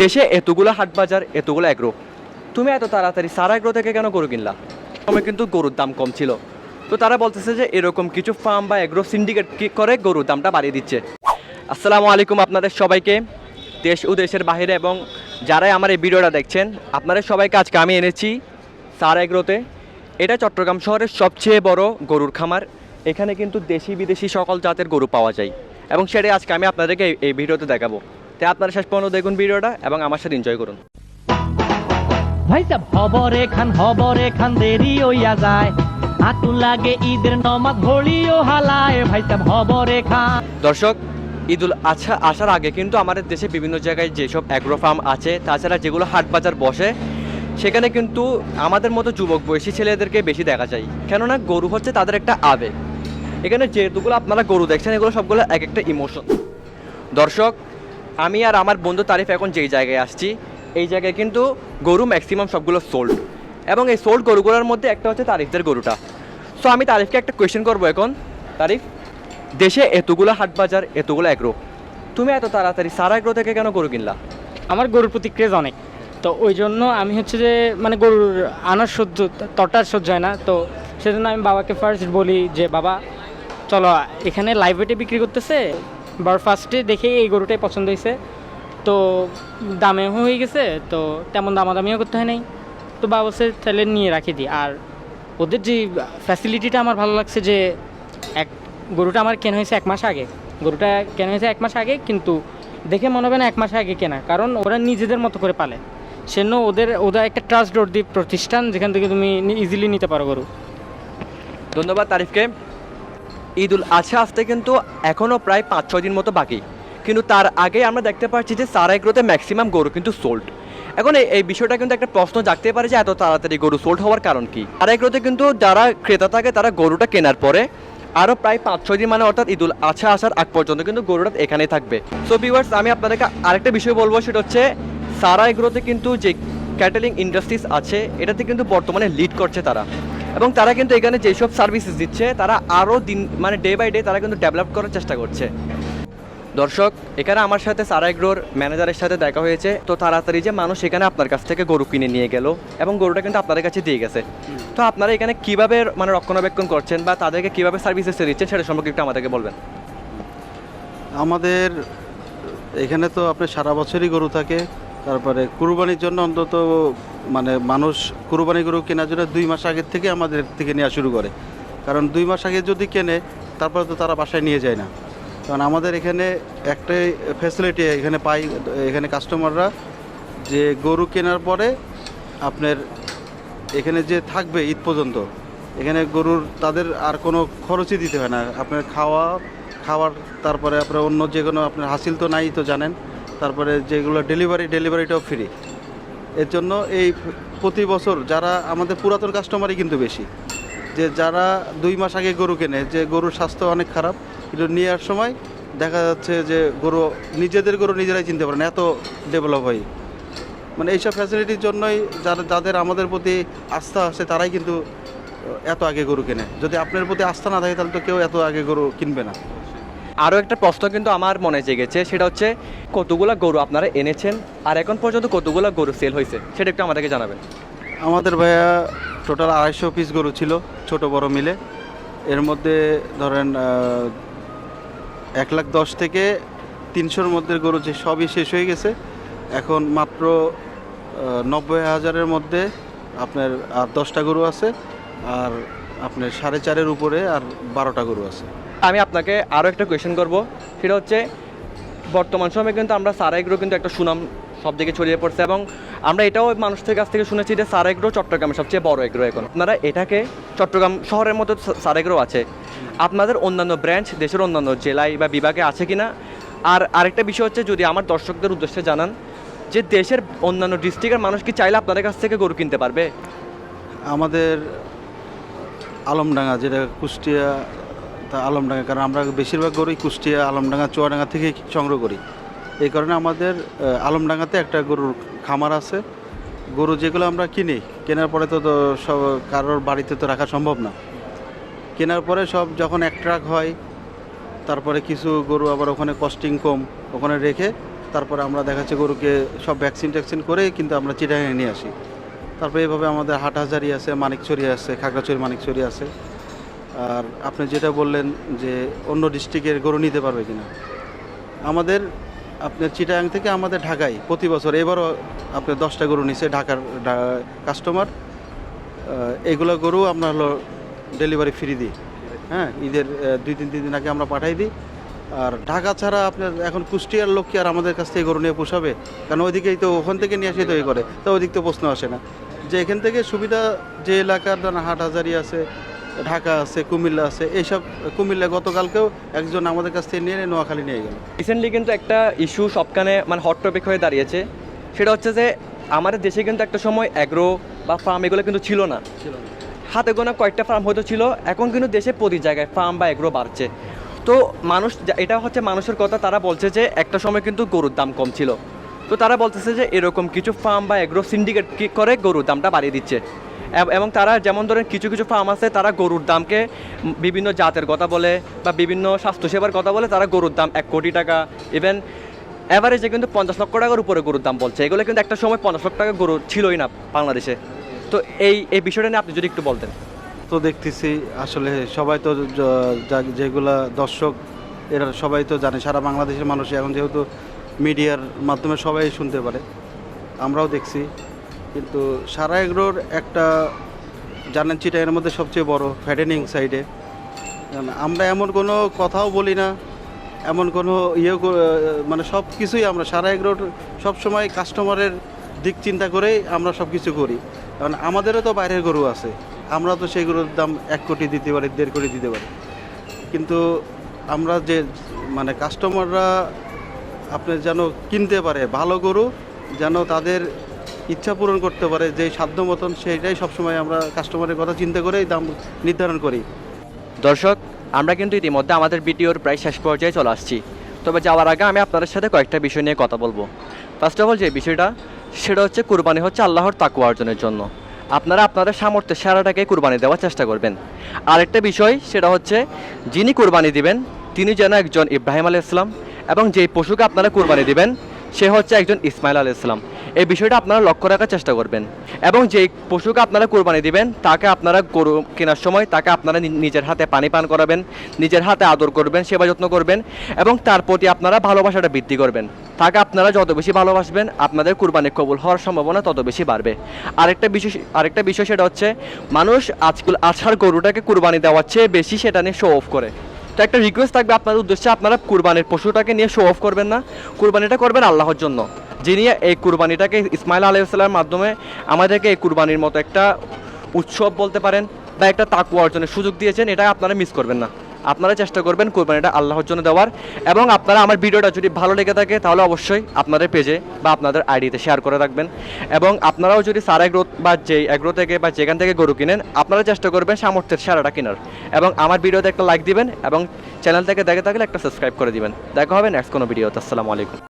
দেশে এতগুলো হাট বাজার, এতগুলো এগ্রো তুমি এত তাড়াতাড়ি সারা এগ্রো থেকে কেন গরু কিনলা? সময় কিন্তু গরুর দাম কম ছিল। তো তারা বলতেছে যে এরকম কিছু ফার্ম বা অ্যাগ্রো সিন্ডিকেট কি করে গরুর দামটা বাড়িয়ে দিচ্ছে। আসসালামু আলাইকুম আপনাদের সবাইকে, দেশ ও দেশের বাইরে এবং যারাই আমার এই ভিডিওটা দেখছেন আপনাদের সবাইকে আজকে আমি এনেছি সারা এগ্রোতে এটা চট্টগ্রাম শহরের সবচেয়ে বড় গরুর খামার। এখানে কিন্তু দেশি বিদেশি সকল জাতের গরু পাওয়া যায়। এবং সেটাই আজকে আমি আপনাদেরকে এই ভিডিওতে দেখাবো। তাই আপনারা শেষ পর্যন্ত দেখুন ভিডিওটা এবং আমার সাথে এনজয় করুন। ভাই সাব হবরে খান হবরে খান দেরি হইয়া যায়। আতু লাগে ঈদের নমাজ হোলিও হালায়। ভাই সাব হবরে খান দর্শক ঈদুল আচ্ছা আসার আগে কিন্তু আমাদের দেশে বিভিন্ন জায়গায় যেসব অ্যাগ্রো ফার্ম আছে তাছাড়া যেগুলো হাট বাজার বসে সেখানে কিন্তু আমাদের মতো যুবক বয়সী ছেলেদেরকে বেশি দেখা যায়। কেননা গরু হচ্ছে তাদের একটা আবেগ। এখানে যেহেতুগুলো আপনারা গরু দেখছেন এগুলো সবগুলো এক একটা ইমোশন দর্শক আমি আর আমার বন্ধু তারিফ এখন যেই জায়গায় আসছি, এই জায়গায় কিন্তু গরু ম্যাক্সিমাম সবগুলো সোল্ড এবং এই সোল্ড গরুগুলোর মধ্যে একটা হচ্ছে তারিফদের গরুটা। সো আমি তারিফকে একটা কোয়েশ্চেন করব এখন। তারিফ, দেশে এতগুলো হাট বাজার এতগুলো এগ্রো তুমি এত তাড়াতাড়ি সারা এগ্রো থেকে কেন গরু কিনলা? আমার গরুর প্রতি ক্রেজ অনেক। তো ওই জন্য আমি হচ্ছে যে মানে গরুর আনার সহ্য তটার সহ্য হয় না। তো সেজন্য আমি বাবাকে ফার্স্ট বলি যে, বাবা, চলো, এখানে লাইভ ওয়েটে বিক্রি করতেছে বার ফার্স্টে দেখে এই গরুটাই পছন্দ হয়েছে তো দামে হয়ে গেছে, তো তেমন দামাদামিও করতে হয় নাই। তো বাবা বলছে, তাহলে নিয়ে রাখি দিই আর ওদের যে ফ্যাসিলিটিটা আমার ভালো লাগছে যে, এক গরুটা আমার কেনা হয়েছে এক মাস আগে। গরুটা কেনা হয়েছে এক মাস আগে, কিন্তু দেখে মনে হবে না এক মাস আগে কেনা, কারণ ওরা নিজেদের মতো করে পালে। সেজন্য ওদের ওদের একটা ট্রাস্ট প্রতিষ্ঠান, যেখান থেকে তুমি ইজিলি নিতে পারো গরু। ধন্যবাদ তারিফকে। ঈদুল আজহা আসতে কিন্তু এখনও প্রায় পাঁচ, ছয় দিন মতো বাকি। কিন্তু তার আগে আমরা দেখতে পাচ্ছি যে সারা এগ্রোতে ম্যাক্সিমাম গরু কিন্তু সোল্ড এখন এই- বিষয়টা কিন্তু একটা প্রশ্ন জাগতে পারে যে এত তাড়াতাড়ি গরু সোল্ড হওয়ার কারণ কি? সারা এগ্রোতে কিন্তু যারা ক্রেতা থাকে, তারা গরুটা কেনার পরে আরও প্রায় পাঁচ, ছয় দিন মানে অর্থাৎ ঈদুল আছাড়া আসার আগ পর্যন্ত কিন্তু গরুটা এখানেই থাকবে। সো ভিউয়ার্স আমি আপনাদেরকে আরেকটা বিষয় বলব, সেটা হচ্ছে সারা এগ্রোতে কিন্তু যে ক্যাটেলিং ইন্ডাস্ট্রিজ আছে, এটাতে কিন্তু বর্তমানে লিড করছে তারা। এবং তারা কিন্তু এখানে যেসব সার্ভিসেস দিচ্ছে, তারা আরও দিন মানে ডে বাই ডে তারা কিন্তু ডেভেলপ করার চেষ্টা করছে। দর্শক, এখানে আমার সাথে সারাইগ্রোর ম্যানেজারের সাথে দেখা হয়েছে। তো তাড়াতাড়ি যে মানুষ এখানে আপনার কাছ থেকে গরু কিনে নিয়ে গেল এবং গরুটা কিন্তু আপনাদের কাছে দিয়ে গেছে। তো আপনারা এখানে কীভাবে মানে রক্ষণাবেক্ষণ করছেন বা তাদেরকে কীভাবে সার্ভিসেস দিচ্ছেন সেটা সম্পর্কে একটু আমাদেরকে বলবেন। আমাদের, এখানে তো আপনার সারা বছরই গরু থাকে। তারপরে কুরবানির জন্য অন্তত মানে মানুষ কুরবানি গরু কেনার জন্য দুই মাস আগের থেকে আমাদের থেকে নেওয়া শুরু করে। কারণ দুই মাস আগে যদি কেনে, তারপরে তো তারা বাসায় নিয়ে যায় না। কারণ আমাদের এখানে একটাই ফ্যাসিলিটি এখানে পাই, এখানে কাস্টমাররা যে গরু কেনার পরে আপনার এখানে যে থাকবে ঈদ পর্যন্ত, এখানে গরুর তাদের আর কোনো খরচই দিতে হয় না। আপনার খাওয়া, খাওয়ার, তারপরে আপনার অন্য যে কোনো আপনার হাসিল তো নাই তো জানেন। তারপরে যেগুলো ডেলিভারি ডেলিভারিটাও ফ্রি এর জন্য এই প্রতি বছর যারা আমাদের পুরাতন কাস্টমারই কিন্তু বেশি। যে যারা দুই মাস আগে গরু কেনে, যে গরুর স্বাস্থ্য অনেক খারাপ কিন্তু নেওয়ার সময় দেখা যাচ্ছে যে গরু, নিজেদের গরু নিজেরাই চিনতে পারে না, এত ডেভেলপ হয়। মানে এইসব ফ্যাসিলিটির জন্যই যারা, যাদের আমাদের প্রতি আস্থা আছে, তারাই কিন্তু এত আগে গরু কেনে। যদি আপনার প্রতি আস্থা না থাকে, তাহলে তো কেউ এত আগে গরু কিনবে না। আরও একটা প্রশ্ন কিন্তু আমার মনে জেগেছে, সেটা হচ্ছে কতগুলো গরু আপনারা এনেছেন আর এখন পর্যন্ত কতগুলো গরু সেল হয়েছে, সেটা একটু আমাদেরকে জানাবেন। আমাদের ভাইয়া টোটাল আড়াইশো পিস গরু ছিল, ছোট বড় মিলে। এর মধ্যে ধরেন এক লাখ দশ থেকে তিনশোর মধ্যে গরু যে সবই শেষ হয়ে গেছে, এখন মাত্র নব্বই হাজারের মধ্যে আপনার আর দশটা গরু আছে, আর আপনার সাড়ে চারের উপরে আর বারোটা গরু আছে। আমি আপনাকে আরও একটা কোয়েশ্চেন করব। সেটা হচ্ছে, বর্তমান সময়ে কিন্তু আমরা সারাইগ্রো কিন্তু একটা সুনাম সব দিকে ছড়িয়ে পড়ছে এবং আমরা এটাও মানুষদের কাছ থেকে শুনেছি যে সারাইগ্রো চট্টগ্রামের সবচেয়ে বড় এগ্রো এখন। আপনারা এটাকে চট্টগ্রাম শহরের মতো সারাইগ্রো আছে। আপনাদের অন্যান্য ব্রাঞ্চ দেশের অন্যান্য জেলায় বা বিভাগে আছে কিনা? আর আরেকটা বিষয় হচ্ছে, যদি আমার দর্শকদের উদ্দেশ্যে জানান যে দেশের অন্যান্য ডিস্ট্রিক্টের মানুষ কি চাইলে আপনাদের কাছ থেকে গরু কিনতে পারবে? আমাদের আলমডাঙ্গা, যেটা কুষ্টিয়া তা আলমডাঙ্গা, কারণ আমরা বেশিরভাগ গরুই কুষ্টিয়া, আলমডাঙ্গা, চুয়াডাঙ্গা থেকে সংগ্রহ করি। এই কারণে আমাদের আলমডাঙ্গাতে একটা গরুর খামার আছে। গরু যেগুলো আমরা কিনি, কেনার পরে তো সব কারোর বাড়িতে তো রাখা সম্ভব না। কেনার পরে সব যখন এক ট্রাক হয়, তারপরে কিছু গরু আবার ওখানে কস্টিং কম, ওখানে রেখে তারপরে আমরা দেখা যাচ্ছে গরুকে সব ভ্যাকসিন ট্যাকসিন করে কিন্তু আমরা চিটাগাঙে নিয়ে আসি। তারপরে এভাবে আমাদের হাটহাজারি আছে মানিকচুরি আছে, খাগড়াছড়ি মানিকচুরি আছে। আর আপনি যেটা বললেন যে অন্য ডিস্ট্রিক্টের গরু নিতে পারবে কিনা। আমাদের, আপনার চিটাগাং থেকে আমাদের ঢাকায় প্রতি বছর এবারও আপনার দশটা গরু নিছে ঢাকার কাস্টমার এগুলো গরু আমরা হলো ডেলিভারি ফ্রি দিই। হ্যাঁ ঈদের দুই তিন তিন দিন আগে আমরা পাঠাই দিই। আর ঢাকা ছাড়া আপনার এখন কুষ্টিয়ার লোক কি আর আমাদের কাছ থেকে গরু নিয়ে পোষাবে? কারণ ওইদিকেই তো ওখান থেকে নিয়ে আসে তো এই করে, তো ওইদিক তো প্রশ্ন আসে না। যে এখান থেকে সুবিধা যে এলাকার ধরেন হাটহাজারি আছে ঢাকা আছে কুমিল্লা আছে এইসব কুমিল্লা গতকালকেও একজন আমাদের কাছ থেকে নিয়ে নিয়ে নোয়াখালী নিয়ে গেল। রিসেন্টলি কিন্তু একটা ইস্যু সবখানে মানে হট টপিক হয়ে দাঁড়িয়েছে। সেটা হচ্ছে যে আমাদের দেশে কিন্তু একটা সময় অ্যাগ্রো বা ফার্ম এগুলো কিন্তু ছিল না। হাতে গোনা কয়েকটা ফার্ম হয়তো ছিল এখন কিন্তু দেশে প্রতি জায়গায় ফার্ম বা এগ্রো বাড়ছে। তো মানুষ এটা হচ্ছে মানুষের কথা তারা বলছে যে একটা সময় কিন্তু গরুর দাম কম ছিল। তো তারা বলতেছে যে এরকম কিছু ফার্ম বা এগ্রো সিন্ডিকেট করে গরুর দামটা বাড়িয়ে দিচ্ছে। এব- তারা যেমন ধরেন কিছু কিছু ফার্ম আছে, তারা গরুর দামকে বিভিন্ন জাতের কথা বলে বা বিভিন্ন স্বাস্থ্যসেবার কথা বলে তারা গরুর দাম এক কোটি টাকা। ইভেন অ্যাভারেজে কিন্তু পঞ্চাশ লক্ষ টাকার উপরে গরুর দাম বলছে। এগুলো কিন্তু একটা সময় পঞ্চাশ লক্ষ টাকা গরু ছিলই না বাংলাদেশে। তো এই এই বিষয়টা নিয়ে আপনি যদি একটু বলতেন। তো দেখতেছি, আসলে সবাই তো যেগুলা দর্শক, এরা সবাই তো জানে, সারা বাংলাদেশের মানুষ এখন যেহেতু মিডিয়ার মাধ্যমে সবাই শুনতে পারে, আমরাও দেখছি। কিন্তু সারা এগ্রোর একটা জানেন চিটাইয়ের মধ্যে সবচেয়ে বড় ফ্যাটেনিং সাইডে। আমরা এমন কোনো কথাও বলি না, এমন কোনো ইয়ে মানে সব কিছুই আমরা সারা এগ্রোর সবসময় কাস্টমারের দিক চিন্তা করেই আমরা সব কিছু করি। কারণ আমাদেরও তো বাইরের গরু আছে, আমরা তো সেই গরুর দাম এক কোটি দিতে পারি, দেড় কোটি দিতে পারি। কিন্তু আমরা যে মানে কাস্টমাররা আপনি যেন কিনতে পারে ভালো গরু, যেন তাদের ইচ্ছা পূরণ করতে পারে, যে সাধ্য মতন সেইটাই সবসময় আমরা কাস্টমারের কথা চিন্তা করেই দাম নির্ধারণ করি। দর্শক, আমরা কিন্তু ইতিমধ্যে আমাদের ভিডিওর প্রায় শেষ পর্যায়ে চলে আসছি। তবে যাওয়ার আগে আমি আপনাদের সাথে কয়েকটা বিষয় নিয়ে কথা বলব। ফার্স্ট অফ অল যে বিষয়টা, সেটা হচ্ছে কুরবানি হচ্ছে আল্লাহর তাকু অর্জনের জন্য। আপনারা আপনাদের সামর্থ্যের সেরাটাকে কুরবানি দেওয়ার চেষ্টা করবেন। আরেকটা বিষয়, সেটা হচ্ছে যিনি কুরবানি দিবেন, তিনি যেন একজন ইব্রাহিম আলাইহিস ইসলাম এবং যেই পশুকে আপনারা কুরবানি দিবেন, সে হচ্ছে একজন ইসমাইল আলাইহিস ইসলাম এই বিষয়টা আপনারা লক্ষ্য রাখার চেষ্টা করবেন। এবং যেই পশুকে আপনারা কোরবানি দিবেন, তাকে আপনারা গরু কেনার সময় তাকে আপনারা নিজের হাতে পানি পান করাবেন, নিজের হাতে আদর করবেন, সেবা যত্ন করবেন এবং তার প্রতি আপনারা ভালোবাসাটা বৃদ্ধি করবেন। তাকে আপনারা যত বেশি ভালোবাসবেন, আপনাদের কুরবানি কবুল হওয়ার সম্ভাবনা তত বেশি বাড়বে। আরেকটা বিষয় আরেকটা বিষয় সেটা হচ্ছে, মানুষ আজকাল আছাড় গরুটাকে কুরবানি দেওয়ার চেয়ে বেশি সেটা নিয়ে শো অফ করে। তো একটা রিকোয়েস্ট থাকবে আপনাদের উদ্দেশ্যে, আপনারা কুরবানির পশুটাকে নিয়ে শো অফ করবেন না? কুরবানিটা করবেন আল্লাহর জন্য। যিনি এই কুরবানিটাকে ইসমাইল আলাইসাল্লামের মাধ্যমে আমাদেরকে এই কুরবানির মতো একটা উৎসব বলতে পারেন বা একটা তাকু অর্জনের সুযোগ দিয়েছেন, এটা আপনারা মিস করবেন না। আপনারা চেষ্টা করবেন কুরবানিটা আল্লাহর জন্য দেওয়ার এবং আপনারা আমার ভিডিওটা যদি ভালো লেগে থাকে, তাহলে অবশ্যই আপনাদের পেজে বা আপনাদের আইডিতে শেয়ার করে রাখবেন এবং আপনারাও যদি সার এগ্রো বা যেই এগ্রো থেকে বা যেখান থেকে গরু কিনেন, আপনারা চেষ্টা করবেন সামর্থ্যের সারাটা কেনার এবং আমার ভিডিওতে একটা লাইক দিবেন এবং চ্যানেল থেকে দেখে থাকলে একটা সাবস্ক্রাইব করে দিবেন। দেখা হবে নেক্সট কোনো ভিডিওতে আসসালামু আলাইকুম।